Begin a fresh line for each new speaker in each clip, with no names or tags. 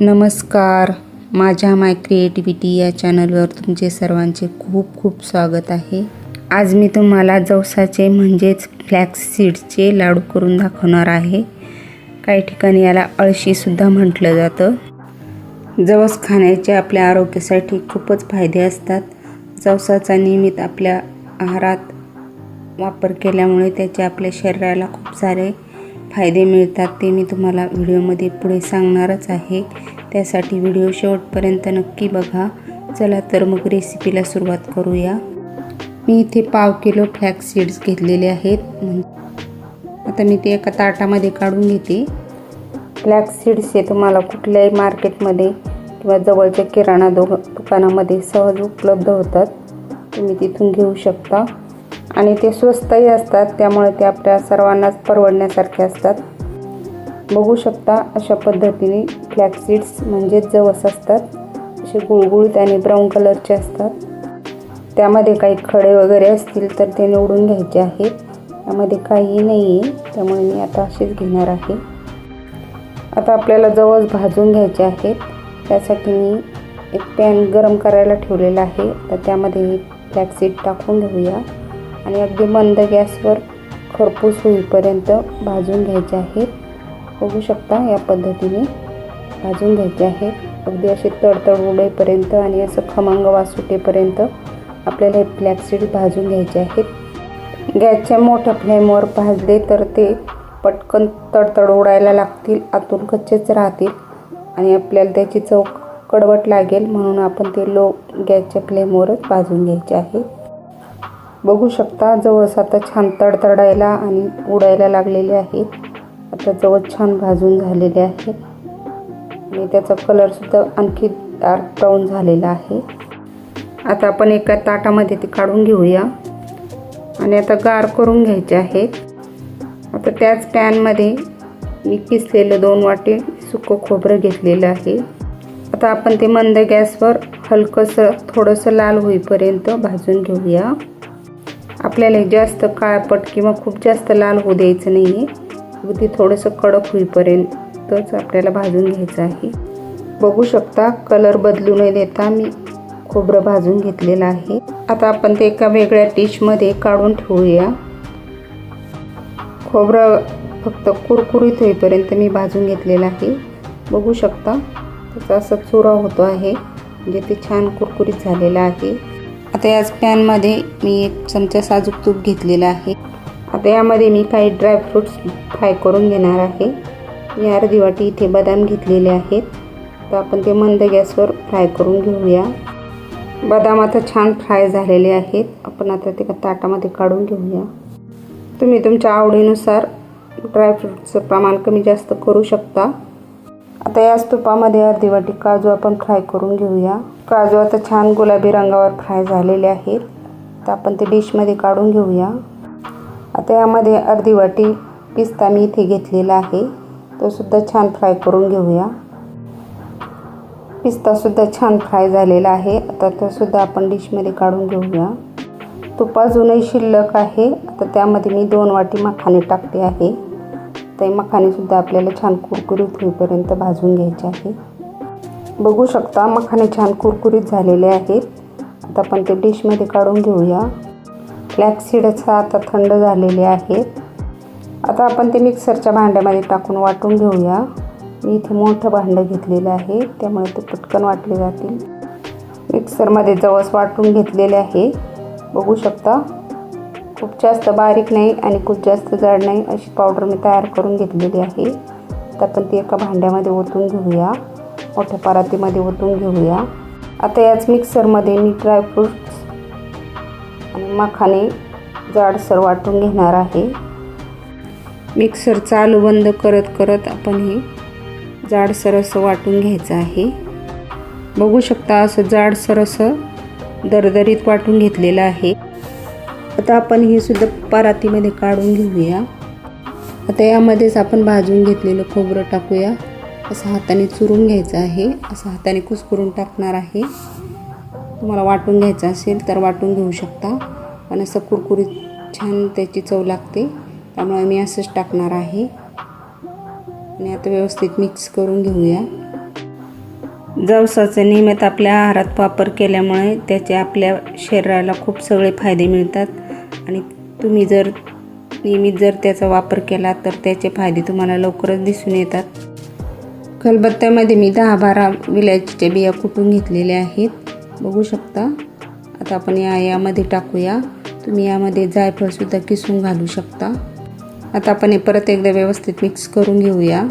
नमस्कार. माझ्या माय क्रिएटिव्हिटी या चॅनलवर तुमचे सर्वांचे खूप खूप स्वागत आहे. आज मी तुम्हाला जवसाचे म्हणजेच फ्लॅक्स सीड्सचे लाडू करून दाखवणार आहे. काही ठिकाणी याला अळशीसुद्धा म्हटलं जातं. जवस खाण्याचे आपल्या आरोग्यासाठी खूपच फायदे असतात. जवसाचा नियमित आपल्या आहारात वापर केल्यामुळे त्याचे आपल्या शरीराला खूप सारे फायदे मिळतात ते मी तुम्हाला व्हिडिओमध्ये पुढे सांगणारच आहे. त्यासाठी व्हिडिओ शेवटपर्यंत नक्की बघा. चला तर मग रेसिपीला सुरुवात करूया. मी इथे पाव किलो फ्लॅक्स सीड्स घेतलेले आहेत. आता मी ते एका ताटामध्ये काढून घेते. फ्लॅक्स सीड्स हे तुम्हाला कुठल्याही मार्केटमध्ये किंवा जवळच्या किराणा दो दुकानामध्ये सहज उपलब्ध होतात. तुम्ही तिथून घेऊ शकता. आणि ते स्वस्तही असतात त्यामुळे ते आपल्या सर्वांनाच परवडण्यासारखे असतात. बघू शकता अशा पद्धतीने फ्लॅक्सीड्स म्हणजेच जवस असतात असे गुळगुळीत आणि ब्राऊन कलरचे असतात. त्यामध्ये काही खडे वगैरे असतील तर ते निवडून घ्यायचे आहेत. त्यामध्ये काहीही नाही आहे त्यामुळे मी आता असेच घेणार आहे. आता आपल्याला जवस भाजून घ्यायचे आहेत. त्यासाठी मी एक पॅन गरम करायला ठेवलेला आहे. तर त्यामध्ये फ्लॅक्सीड टाकून घेऊया. आणि अगदी मंद गॅसवर खरपूस होईपर्यंत भाजून घ्यायचे आहेत बघू शकता या पद्धतीने भाजून घ्यायचे आहेत अगदी असे तडतड उडेपर्यंत आणि असं खमंग वास सुटेपर्यंत आपल्याला हे फ्लॅक्सीड भाजून घ्यायचे आहेत गॅसच्या मोठ्या फ्लेमवर भाजले तर ते पटकन तडतड उडायला लागतील आतून कच्चेच राहतील आणि आपल्याला त्याची चव कडवट लागेल म्हणून आपण ते लो गॅसच्या फ्लेमवरच भाजून घ्यायचे आहे. बघू शकता जवस आता छान तडतडायला आणि उडायला लागलेले आहेत आता जवळ छान भाजून झालेले आहेत आणि त्याचा कलरसुद्धा आणखी डार्क ब्राऊन झालेला आहे. आता आपण एका ताटामध्ये ते काढून घेऊया. आणि आता गार करून घ्यायचे आहेत. आता त्याच पॅनमध्ये मी किसलेलं दोन वाटे सुकं खोबरं घेतलेलं आहे. आता आपण ते मंद गॅसवर हलकंसं थोडंसं लाल होईपर्यंत भाजून घेऊया. आपल्याला हे जास्त काळपट किंवा खूप जास्त लाल होऊ द्यायचं नाही आहे अगदी थोडंसं कडक होईपर्यंतच आपल्याला भाजून घ्यायचं आहे. बघू शकता कलर बदलू न देता मी खोबरं भाजून घेतलेलं आहे. आता आपण ते एका वेगळ्या डिशमध्ये काढून ठेवूया. खोबरं फक्त कुरकुरीत होईपर्यंत मी भाजून घेतलेलं आहे. बघू शकता त्याचा असा चुरा होतो आहे म्हणजे ते छान कुरकुरीत झालेलं आहे. आता याच पॅनमध्ये मी एक चमचा साजूक तूप घेतलेला आहे. आता यामध्ये मी काही ड्रायफ्रूट्स फ्राय करून घेणार आहे. मी अर्धी वाटी इथे बदाम घेतलेले आहेत. तर आपण ते मंद गॅसवर फ्राय करून घेऊया. बदाम आता छान फ्राय झालेले आहेत. आपण आता ते ताटामध्ये काढून घेऊया. तुम्ही तुमच्या आवडीनुसार ड्रायफ्रूटचं प्रमाण कमी जास्त करू शकता. आता याच तुपामध्ये अर्धी वाटी काजू आपण फ्राय करून घेऊया. काजू आता छान गुलाबी रंगावर फ्राय झालेले आहेत. तर आपण ते डिशमध्ये काढून घेऊया. आता यामध्ये अर्धी वाटी पिस्ता मी इथे घेतलेला आहे. तो सुद्धा छान फ्राय करून घेऊया. पिस्तासुद्धा छान फ्राय झालेला आहे. आता तो सुद्धा आपण डिशमध्ये काढून घेऊया. तूप अजूनही शिल्लक आहे. आता त्यामध्ये मी दोन वाटी मखाने टाकते आहे. ते मखानेसुद्धा आपल्याला छान कुरकुरीत होईपर्यंत भाजून घ्यायचे आहे. बघू शकता मखाने छान कुरकुरीत झालेले आहेत. आता आपण ते डिशमध्ये काढून घेऊया. फ्लॅक्सीडचा आता थंड झालेले आहेत आता आपण ते मिक्सरच्या भांड्यामध्ये टाकून वाटून घेऊया. मी इथे मोठं भांडं घेतलेलं आहे त्यामुळे ते पटकन वाटले जातील. मिक्सरमध्ये जवस वाटून घेतलेले आहे. बघू शकता. खूप जास्त बारीक नाही आणि खूप जास्त जाड नाही अशी पावडर मी तयार करून घेतलेली आहे. तर आपण ती एका भांड्यामध्ये ओतून घेऊया. मोठ्या परातीमध्ये ओतून घेऊया. आता याच मिक्सरमध्ये मी ड्रायफ्रूट्स आणि मखाने जाडसर वाटून घेणार आहे. मिक्सर चालू बंद करत करत आपण हे जाडसर असं वाटून घ्यायचं आहे. बघू शकता असं जाडसर असं दरदरीत वाटून घेतलेलं आहे. आता आपण हे सुद्धा परातीमध्ये काढून घेऊया. आता यामध्येच आपण भाजून घेतलेलं खोबरं टाकूया. असं हाताने चुरून घ्यायचं आहे. असं हाताने कुसकरून टाकणार आहे. तुम्हाला वाटून घ्यायचं असेल तर वाटून घेऊ शकता. पण असं कुरकुरीत छान त्याची चव लागते. त्यामुळे मी असंच टाकणार आहे. आणि आता व्यवस्थित मिक्स करून घेऊया. जवसाचं नियमित आपल्या आहारात वापर केल्यामुळे त्याचे आपल्या शरीराला खूप सगळे फायदे मिळतात. आणि तुम्ही जर नियमित जर त्याचा वापर केला तर त्याचे फायदे तुम्हाला लवकरच दिसून येतात. खलबत्त्यामध्ये मी दहा बारा विलायचीच्या बिया कुटून घेतलेल्या आहेत बघू शकता. आता आपण या यामध्ये टाकूया. तुम्ही यामध्ये जायफळसुद्धा किसून घालू शकता. आता आपण हे परत एकदा व्यवस्थित मिक्स करून घेऊया.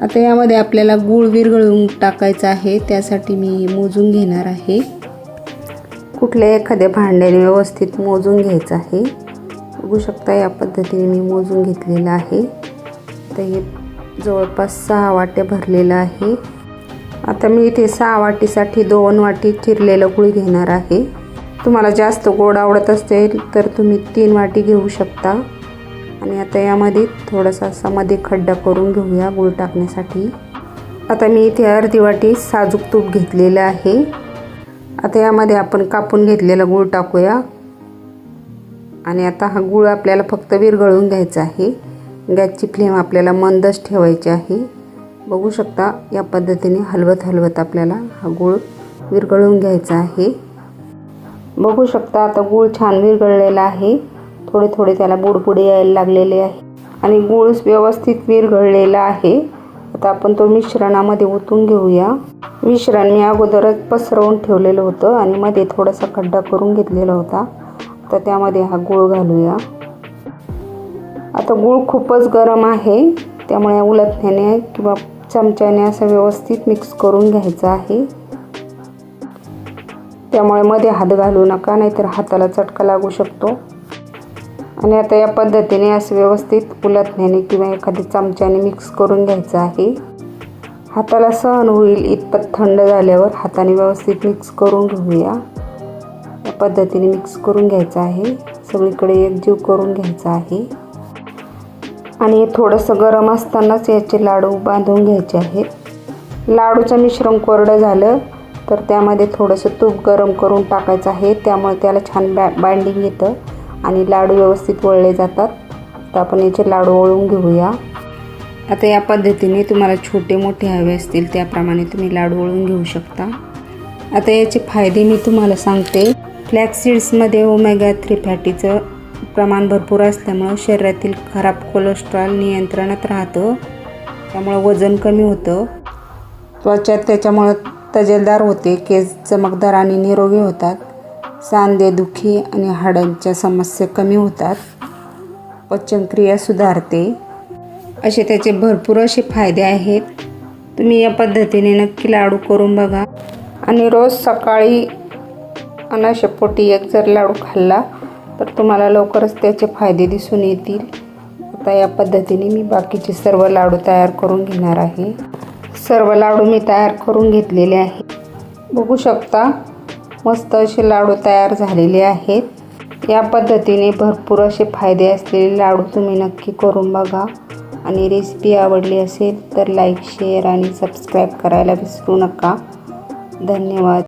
आता यामध्ये आपल्याला गूळ विरघळून टाकायचं आहे त्यासाठी मी मोजून घेणार आहे. कुठल्या एखाद्या भांड्याने व्यवस्थित मोजून घ्यायचं आहे. बघू शकता या पद्धतीने मी मोजून घेतलेलं आहे. तर हे जवळपास सहा वाट्या भरलेलं आहे. आता मी इथे सहा वाटीसाठी दोन वाटी चिरलेलं गुळ घेणार आहे. तुम्हाला जास्त गोड आवडत असेल तर तुम्ही तीन वाटी घेऊ शकता. आणि आता यामध्ये थोडासा असा मध्ये खड्डा करून घेऊया गुळ टाकण्यासाठी. आता मी इथे अर्धी वाटी साजूक तूप घेतलेलं आहे. आता यामध्ये आपण कापून घेतलेला गूळ टाकूया. आणि आता हा गूळ आपल्याला फक्त विरघळून घ्यायचा आहे. गॅसची फ्लेम आपल्याला मंदच ठेवायची आहे. बघू शकता या पद्धतीने हलवत हलवत आपल्याला हा गूळ विरघळून घ्यायचा आहे. बघू शकता आता गूळ छान विरघळलेला आहे. थोडे थोडे त्याला बुडबुडे यायला लागलेले आहे. आणि गूळ व्यवस्थित विरघळलेला आहे. आता आपण तो मिश्रणामध्ये ओतून घेऊया. मिश्रण मी अगोदरच पसरवून ठेवलेलं होतं आणि मध्ये थोडासा खड्डा करून घेतलेला होता. तर त्यामध्ये हा गूळ घालूया. आता गूळ खूपच गरम आहे. त्यामुळे उलटण्याने किंवा चमच्याने असं व्यवस्थित मिक्स करून घ्यायचं आहे. त्यामुळे मध्ये हात घालू नका नाहीतर हाताला चटका लागू शकतो. आणि आता या पद्धतीने असं व्यवस्थित उलटण्याने किंवा एखाद्या चमच्याने मिक्स करून घ्यायचं आहे. हाताला सहन होईल इतपत थंड झाल्यावर हाताने व्यवस्थित मिक्स करून घेऊया. या पद्धतीने मिक्स करून घ्यायचं आहे. सगळीकडे एकजीव करून घ्यायचा आहे. आणि थोडंसं गरम असतानाच याचे लाडू बांधून घ्यायचे आहेत. लाडूचं मिश्रण कोरडं झालं तर त्यामध्ये थोडंसं तूप गरम करून टाकायचं आहे. त्यामुळे त्याला छान बॅ बाइंडिंग येतं आणि लाडू व्यवस्थित वळले जातात. तर आपण याचे लाडू वळून घेऊया. आता या पद्धतीने तुम्हाला छोटे मोठे हवे असतील त्याप्रमाणे तुम्ही लाडू वळून घेऊ शकता. आता याचे फायदे मी तुम्हाला सांगते. फ्लॅक्स सीड्समध्ये ओमेगा थ्री फॅटीचं प्रमाण भरपूर असल्यामुळं शरीरातील खराब कोलेस्ट्रॉल नियंत्रणात राहतं. त्यामुळं वजन कमी होतं. त्वचा त्याच्यामुळं तजेलदार होते. केस चमकदार आणि निरोगी होतात. सांधेदुखी आणि हाडांच्या समस्या कमी होतात. पचनक्रिया सुधारते. असे त्याचे भरपूर असे फायदे आहेत. तुम्ही या पद्धतीने नक्की लाडू करून बघा. आणि रोज सकाळी अनाशपोटी एक जर लाडू खाल्ला तर तुम्हाला लवकरच त्याचे फायदे दिसून येतील. आता या पद्धतीने मी बाकीचे सर्व लाडू तयार करून घेणार आहे. सर्व लाडू मी तयार करून घेतलेले आहे बघू शकता मस्त असे लाडू तयार झालेले आहेत. या पद्धतीने भरपूर असे फायदे असलेले लाडू तुम्ही नक्की करून बघा. आणि रेसिपी आवडली असेल तर लाईक शेअर आणि सबस्क्राईब करायला विसरू नका. धन्यवाद.